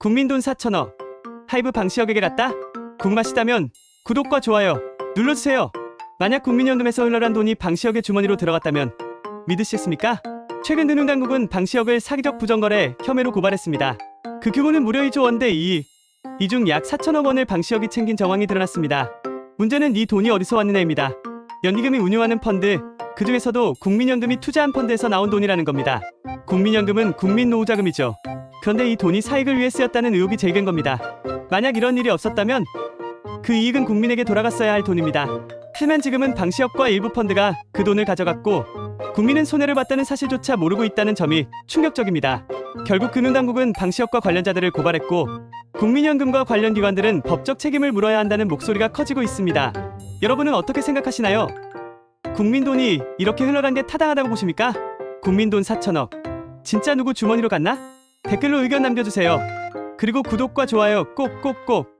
국민돈 4천억. 하이브 방시혁에게 갔다? 궁금하시다면 구독과 좋아요 눌러주세요. 만약 국민연금에서 흘러간 돈이 방시혁의 주머니로 들어갔다면 믿으시겠습니까? 최근 은행당국은 방시혁을 사기적 부정거래 혐의로 고발했습니다. 그 규모는 무려 2조 원대 이익. 이중 약 4천억 원을 방시혁이 챙긴 정황이 드러났습니다. 문제는 이 돈이 어디서 왔느냐입니다. 연기금이 운용하는 펀드, 그 중에서도 국민연금이 투자한 펀드에서 나온 돈이라는 겁니다. 국민연금은 국민노후자금이죠. 그런데 이 돈이 사익을 위해 쓰였다는 의혹이 제기된 겁니다. 만약 이런 일이 없었다면 그 이익은 국민에게 돌아갔어야 할 돈입니다. 하지만 지금은 방시혁과 일부 펀드가 그 돈을 가져갔고 국민은 손해를 봤다는 사실조차 모르고 있다는 점이 충격적입니다. 결국 금융당국은 방시혁과 관련자들을 고발했고 국민연금과 관련 기관들은 법적 책임을 물어야 한다는 목소리가 커지고 있습니다. 여러분은 어떻게 생각하시나요? 국민 돈이 이렇게 흘러간 게 타당하다고 보십니까? 국민 돈 4천억. 진짜 누구 주머니로 갔나? 댓글로 의견 남겨주세요. 그리고 구독과 좋아요 꼭꼭꼭